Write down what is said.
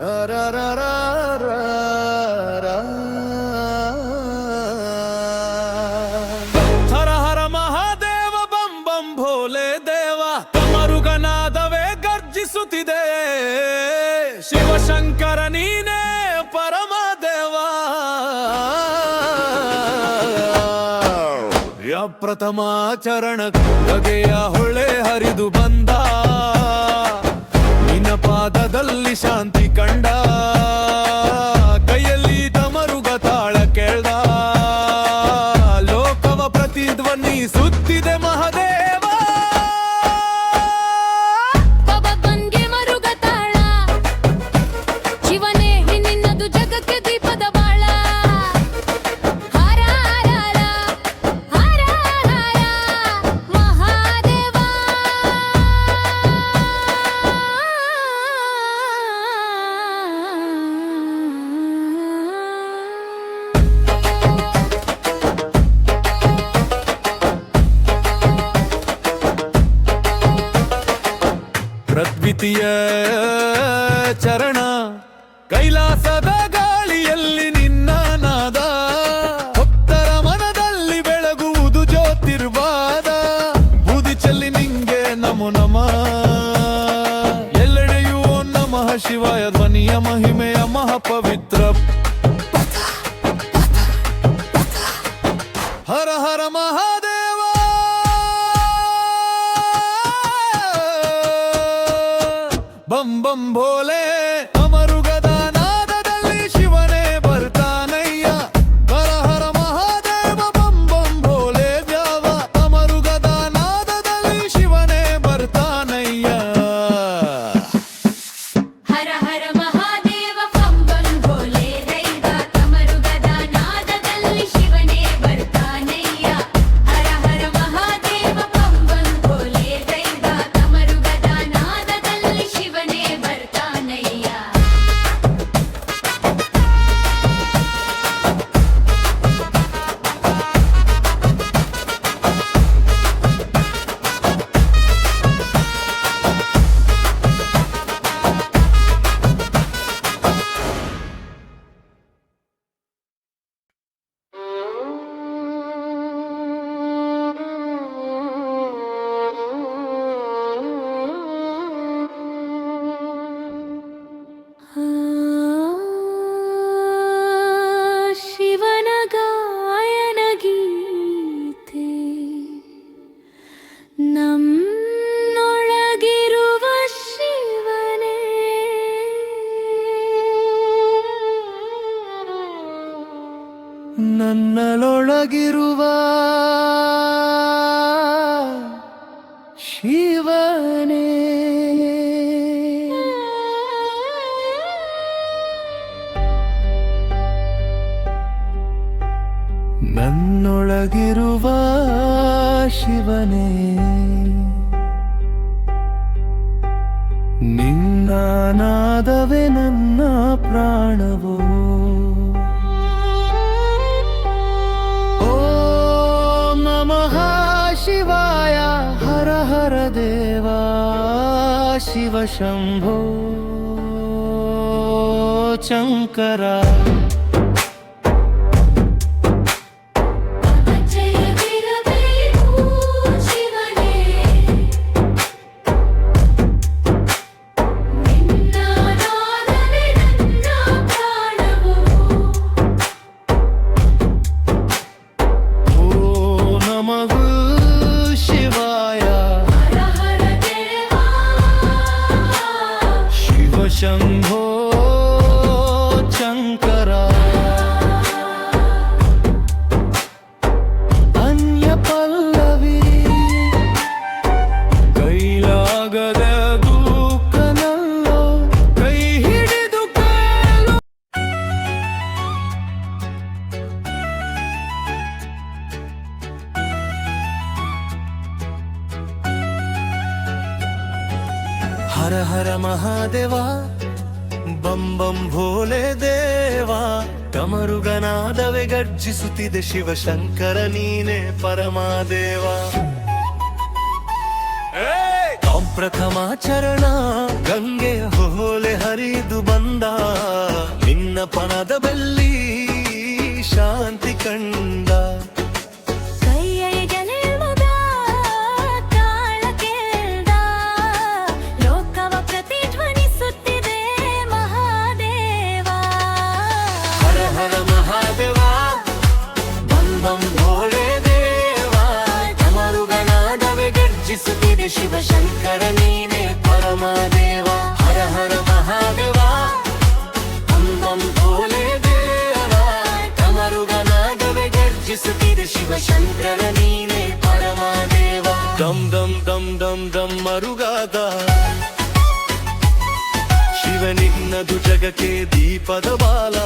ಹರ ಹರ ಮಹಾದೇವ, ಬಂ ಬಂ ಭೋಲೆ ದೇವ ಮರುಗನಾದವೇ ಗರ್ಜಿಸುತ್ತಿದೆ. ಶಿವಶಂಕರ ನೀನೇ ಪರಮ ದೇವ ಪ್ರಥಮಾಚರಣ ಬಗೆಯ ಹೊಳೆ ಹರಿದು ಬಂದ ನಿನ್ನ ಪಾದದಲ್ಲಿ ಶಾಂತಿ ಕಂಡ ಪ್ರದ್ವಿತೀಯ ಚರಣ ಕೈಲಾಸದ ಗಾಳಿಯಲ್ಲಿ ನಿನ್ನ ನಾದ ಭಕ್ತರ ಮನದಲ್ಲಿ ಬೆಳಗುವುದು ಜ್ಯೋತಿರ್ವಾದ ಬೂದಿ ಚೆಲ್ಲಿ ನಿಂಗೆ ನಮೋ ನಮ. ಎಲ್ಲೆಡೆಯೂ ನಮಃ ಶಿವಾಯ ಧ್ವನಿಯ ಮಹಿಮೆಯ ಮಹಾಪವಿತ್ರ ಬಂ ಬಂ ಭೋಲೆ ನನ್ನಲೊಳಗಿರುವ ಶಿವನೇ. ನನ್ನೊಳಗಿರುವ ಶಿವನೇ. ನಿನ್ನ ನಾದವೇ ನನ್ನ ಪ್ರಾಣವೋ? शिव शम्भो शङ्करा ಹರ ಹರ ಮಹಾದೇವ ಬಂ ಬಂ ಭೋಲೆ ದೇವ ಕಮರುಗನಾದವೆ ಗರ್ಜಿಸುತ್ತಿದೆ ಶಿವಶಂಕರ ನೀನೆ ಪರಮಾದೇವ. ಪ್ರಥಮ ಚರಣ ಗಂಗೆ ಹೋಲೆ ಹರಿದು ಬಂದ ನಿನ್ನ ಪಣದ ಬಲ್ಲಿ ಶಾಂತಿ ಕಂಡ ಮೆಚ್ಚಿದೆ ಶಿವಶಂಕರ ನೀನೆ ಪರಮದೇವ, ಹರ ಹರ ಮಹಾದೇವ. ಹಂ ಹಂ ಭೋಲೆ ದೇವ ಡಮರುಗನಾದವೆ ಗರ್ಜಿಸುತ್ತಿದೆ ಶಿವಶಂಕರ ನೀನೆ ಪರಮದೇವ. ದಮ್ ದಮ್ ದಮ್ ದಮ್ ದಮ್ ಮರುಗಾದ. ಶಿವನಿನ್ನದು ಜಗಕ್ಕೆ ದೀಪದ ಬಾಲ.